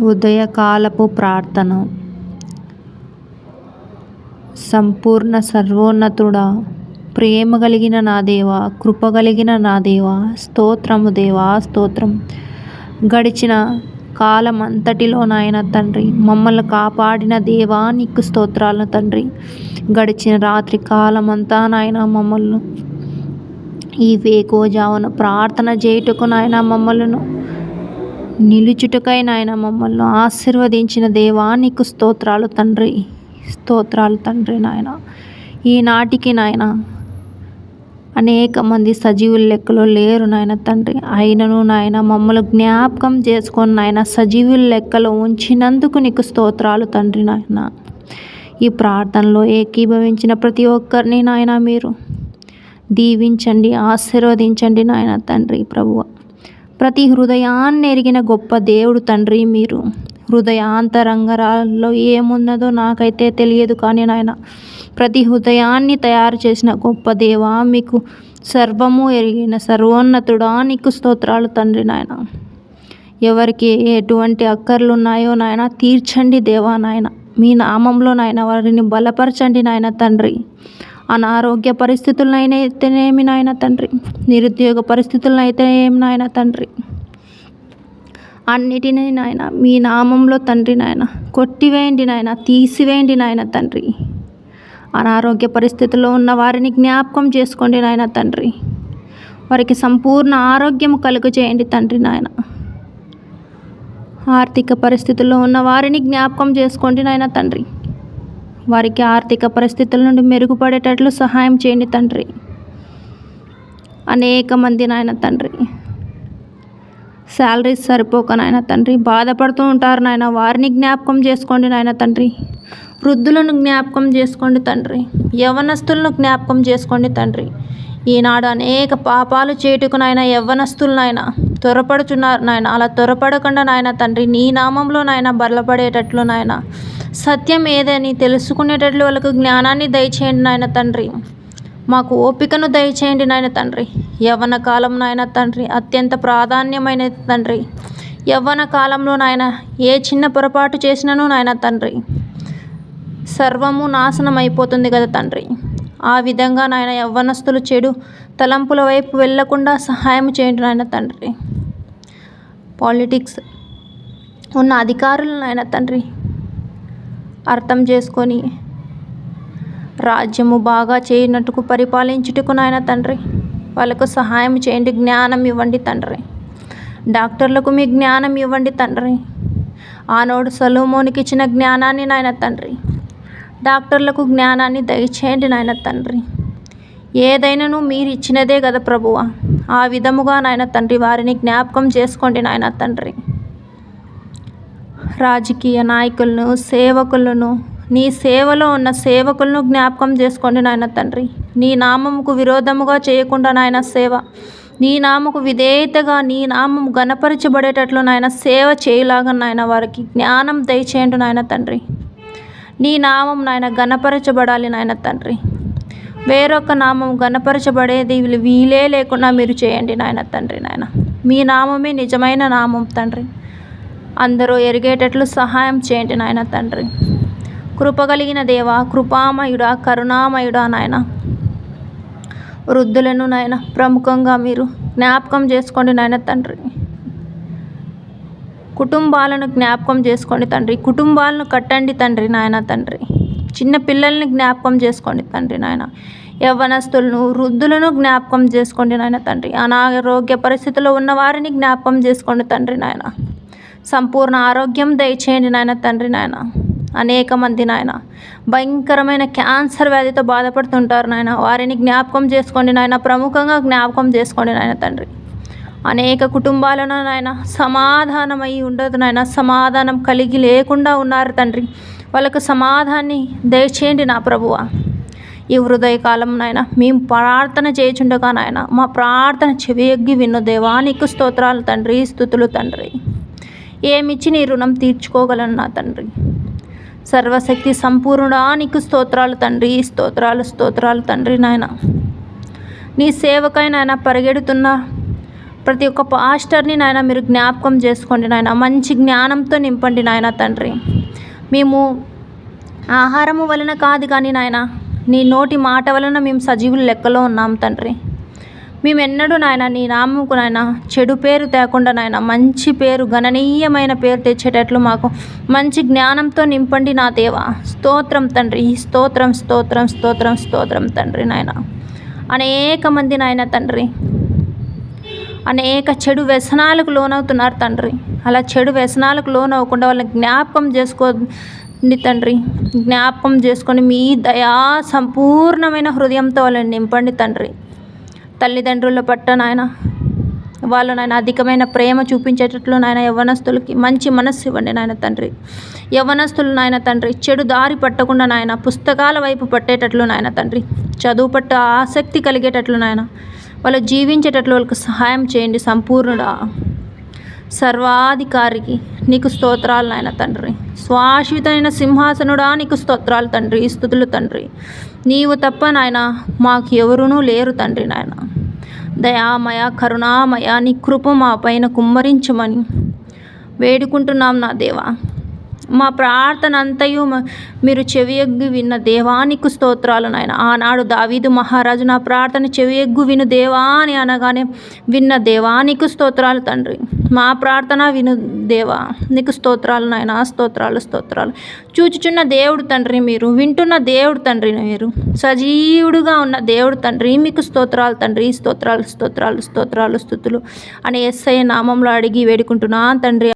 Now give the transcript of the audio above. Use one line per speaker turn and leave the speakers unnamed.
ఉదయకాలపు ప్రార్థన. సంపూర్ణ సర్వోన్నతుడా ప్రేమ కలిగిన నా దేవా కృప కలిగిన నా దేవా స్తోత్రము దేవా స్తోత్రం. గడిచిన కాలం అంతటిలో నాయన తండ్రి మమ్మల్ని కాపాడిన దేవా నీకు స్తోత్రాలను తండ్రి. గడిచిన రాత్రి కాలం అంతా నాయన మమ్మల్ని ఈ వేకోజామున ప్రార్థన చేయుటకు నాయన మమ్మలను నిలుచుటకై నాయన మమ్మల్ని ఆశీర్వదించిన దేవా నీకు స్తోత్రాలు తండ్రి. స్తోత్రాలు తండ్రి నాయన. ఈనాటికి నాయన అనేక మంది సజీవుల లెక్కలో లేరు నాయన తండ్రి. అయినను నాయన మమ్మల్ని జ్ఞాపకం చేసుకొని నాయన సజీవుల లెక్కలో ఉంచినందుకు నీకు స్తోత్రాలు తండ్రి నాయన. ఈ ప్రార్థనలో ఏకీభవించిన ప్రతి ఒక్కరిని నాయన మీరు దీవించండి ఆశీర్వదించండి నాయన తండ్రి ప్రభువ. ప్రతి హృదయాన్ని ఎరిగిన గొప్ప దేవుడు తండ్రి మీరు. హృదయాంతరంగరాల్లో ఏమున్నదో నాకైతే తెలియదు కానీ నాయన ప్రతి హృదయాన్ని తయారు చేసిన గొప్ప దేవా మీకు సర్వము ఎరిగిన సర్వోన్నతుడా నీకు స్తోత్రాలు తండ్రి నాయన. ఎవరికి ఎటువంటి అక్కర్లు ఉన్నాయో నాయన తీర్చండి దేవా నాయన. మీ నామంలో నాయన వారిని బలపరచండి నాయన తండ్రి. అనారోగ్య పరిస్థితులనైనా అయితేనేమి నాయన తండ్రి? నిరుద్యోగ పరిస్థితులను అయితే ఏమి నాయన తండ్రి? అన్నిటినీ నాయన మీ నామంలో తండ్రి నాయన. కొట్టివేయండి నాయన తీసివేయండి నాయన తండ్రి. అనారోగ్య పరిస్థితుల్లో ఉన్న వారిని జ్ఞాపకం చేసుకోండి నాయన తండ్రి. వారికి సంపూర్ణ ఆరోగ్యం కలుగు చేయండి తండ్రి నాయన. ఆర్థిక పరిస్థితుల్లో ఉన్న వారిని జ్ఞాపకం చేసుకోండి నాయన తండ్రి. వారికి ఆర్థిక పరిస్థితుల నుండి మెరుగుపడేటట్లు సహాయం చేయండి తండ్రి. అనేక మంది నాయన తండ్రి. శాలరీస్ సరిపోక నాయన తండ్రి. బాధపడుతూ ఉంటారు నాయన. వారిని జ్ఞాపకం చేసుకోండి నాయన తండ్రి. వృద్ధులను జ్ఞాపకం చేసుకోండి తండ్రి. యవనస్తులను జ్ఞాపకం చేసుకోండి తండ్రి. ఈనాడు అనేక పాపాలు చేటుకు నాయన యవ్వనస్తులు త్వరపడుచున్నారు నాయన. అలా త్వరపడకుండా నాయన తండ్రి. నీ నామంలో నాయన బలపడేటట్లు నాయన. సత్యం ఏదని తెలుసుకునేటట్లు వాళ్ళకు జ్ఞానాన్ని దయచేయండి నాయన తండ్రి. మాకు ఓపికను దయచేయండి నాయన తండ్రి. యవ్వన కాలం నాయన తండ్రి అత్యంత ప్రాధాన్యమైన తండ్రి. యవ్వన కాలంలో నాయన ఏ చిన్న పొరపాటు చేసినను నాయన తండ్రి. సర్వము నాశనం అయిపోతుంది కదా తండ్రి. ఆ విధంగా నాయన యవ్వనస్తులు చెడు తలంపుల వైపు వెళ్ళకుండా సహాయం చేయండి నాయన తండ్రి. పాలిటిక్స్ ఉన్న అధికారులు నాయన తండ్రి అర్థం చేసుకొని రాజ్యము బాగా చేయనట్టుకు పరిపాలించుటకు నాయన తండ్రి. వాళ్ళకు సహాయం చేయండి జ్ఞానం ఇవ్వండి తండ్రి. డాక్టర్లకు మీ జ్ఞానం ఇవ్వండి తండ్రి. ఆనోడు సలోమోనికి ఇచ్చిన జ్ఞానాన్ని నాయన తండ్రి. డాక్టర్లకు జ్ఞానాన్ని దయచేయండి నాయన తండ్రి. ఏదైనాను మీరు ఇచ్చినదే కదా ప్రభువ. ఆ విధముగా నాయన తండ్రి వారిని జ్ఞాపకం చేసుకోండి నాయన తండ్రి. రాజకీయ నాయకులను సేవకులను నీ సేవలో ఉన్న సేవకులను జ్ఞాపకం చేసుకోండి నాయన తండ్రి. నీ నామముకు విరోధముగా చేయకుండా నాయన సేవ. నీ నామకు విధేయతగా నీ నామం గణపరచబడేటట్లు నాయన సేవ చేయలాగా నాయన వారికి జ్ఞానం దయచేయండి నాయన తండ్రి. నీ నామం నాయన గణపరచబడాలి నాయన తండ్రి. వేరొక నామం గణపరచబడేది వీలే లేకుండా మీరు చేయండి నాయన తండ్రి నాయన. మీ నామమే నిజమైన నామం తండ్రి. అందరూ ఎరిగేటట్లు సహాయం చేయండి నాయన తండ్రి. కృపగలిగిన దేవ కృపామయుడా కరుణామయుడా నాయన. వృద్ధులను నాయన ప్రముఖంగా మీరు జ్ఞాపకం చేసుకోండి నాయన తండ్రి. కుటుంబాలను జ్ఞాపకం చేసుకోండి తండ్రి. కుటుంబాలను కట్టండి తండ్రి నాయన తండ్రి. చిన్న పిల్లల్ని జ్ఞాపకం చేసుకోండి తండ్రి నాయన. యవ్వనస్తులను వృద్ధులను జ్ఞాపకం చేసుకోండి నాయన తండ్రి. అనారోగ్య పరిస్థితిలో ఉన్న వారిని జ్ఞాపకం చేసుకోండి తండ్రి నాయన. సంపూర్ణ ఆరోగ్యం దయచేయండి నాయన తండ్రి నాయన. అనేక మంది నాయన భయంకరమైన క్యాన్సర్ వ్యాధితో బాధపడుతుంటారు నాయన. వారిని జ్ఞాపకం చేసుకోండి నాయన ప్రముఖంగా జ్ఞాపకం చేసుకోండి నాయన తండ్రి. అనేక కుటుంబాలను నాయన సమాధానమై ఉండదు నాయన. సమాధానం కలిగి లేకుండా ఉన్నారు తండ్రి. వాళ్ళకు సమాధాన్ని దయచేయండి నా ప్రభువ. ఈ హృదయకాలం నాయన మేము ప్రార్థన చేయుచుండగా నాయన మా ప్రార్థన చెవియగ్గి విన్ను దేవా. నీకు స్తోత్రాలు తండ్రి స్థుతులు తండ్రి. ఏమిచ్చి నీ రుణం తీర్చుకోగలను నా తండ్రి? సర్వశక్తి సంపూర్ణుడా నీకు స్తోత్రాలు తండ్రి స్తోత్రాలు స్తోత్రాలు తండ్రి నాయన. నీ సేవకై నాయన పరిగెడుతున్న. ప్రతి ఒక్క పాస్టర్ని నాయన మీరు జ్ఞాపకం చేసుకోండి నాయన. మంచి జ్ఞానంతో నింపండి నాయన తండ్రి. మేము ఆహారము వలన కాదు కానీ నాయన నీ నోటి మాట వలన మేము సజీవుల లెక్కలో ఉన్నాం తండ్రి. మేము ఎన్నడూ నాయన నీ నామకు నాయన చెడు పేరు తేకుండా నాయన మంచి పేరు గణనీయమైన పేరు తెచ్చేటట్లు మాకు మంచి జ్ఞానంతో నింపండి నా దేవా. స్తోత్రం తండ్రి స్తోత్రం స్తోత్రం స్తోత్రం స్తోత్రం తండ్రి నాయన. అనేక మంది నాయన తండ్రి అనేక చెడు వ్యసనాలకు లోనవుతున్నారు తండ్రి. అలా చెడు వ్యసనాలకు లోనవ్వకుండా వాళ్ళని జ్ఞాపకం చేసుకోండి తండ్రి. జ్ఞాపకం చేసుకొని మీ దయా సంపూర్ణమైన హృదయంతో వాళ్ళని నింపండి తండ్రి. తల్లిదండ్రుల పట్ల నాయన వాళ్ళు నాయన అధికమైన ప్రేమ చూపించేటట్లు నాయన యవ్వనస్తులకి మంచి మనస్సు ఇవ్వండి నాయన తండ్రి. యవ్వనస్తులు నాయన తండ్రి చెడు దారి పట్టకుండా నాయన పుస్తకాల వైపు పట్టేటట్లు నాయన తండ్రి. చదువు పట్ల ఆసక్తి కలిగేటట్లు నాయన వాళ్ళు జీవించేటట్లు వాళ్ళకి సహాయం చేయండి సంపూర్ణుడా. సర్వాధికారికి నీకు స్తోత్రాలు నాయన తండ్రి. శాశ్వతమైన సింహాసనుడా నీకు స్తోత్రాలు తండ్రి. స్థుతులు తండ్రి. నీవు తప్ప నాయన మాకు ఎవరునూ లేరు తండ్రి నాయన. దయామయ కరుణామయ నీ కృప మా పైన కుమ్మరించమని వేడుకుంటున్నాం నా దేవా. మా ప్రార్థన అంతయు మ- మీరు చెవియగ్గు విన్న దేవానికి స్తోత్రాలు నాయన. ఆనాడు దావీదు మహారాజు నా ప్రార్థన చెవియగ్గు విను దేవా అని అనగానే విన్న దేవానికి స్తోత్రాలు తండ్రి. మా ప్రార్థన విను దేవా నీకు స్తోత్రాలు నాయన స్తోత్రాలు స్తోత్రాలు. చూచుచున్న దేవుడు తండ్రి మీరు వింటున్న దేవుడు తండ్రి మీరు. సజీవుడుగా ఉన్న దేవుడు తండ్రి మీకు స్తోత్రాలు తండ్రి. స్తోత్రాలు స్తోత్రాలు స్తోత్రాలు స్థుతులు. అని ఎస్ఐ నామంలో అడిగి వేడుకుంటున్నా తండ్రి.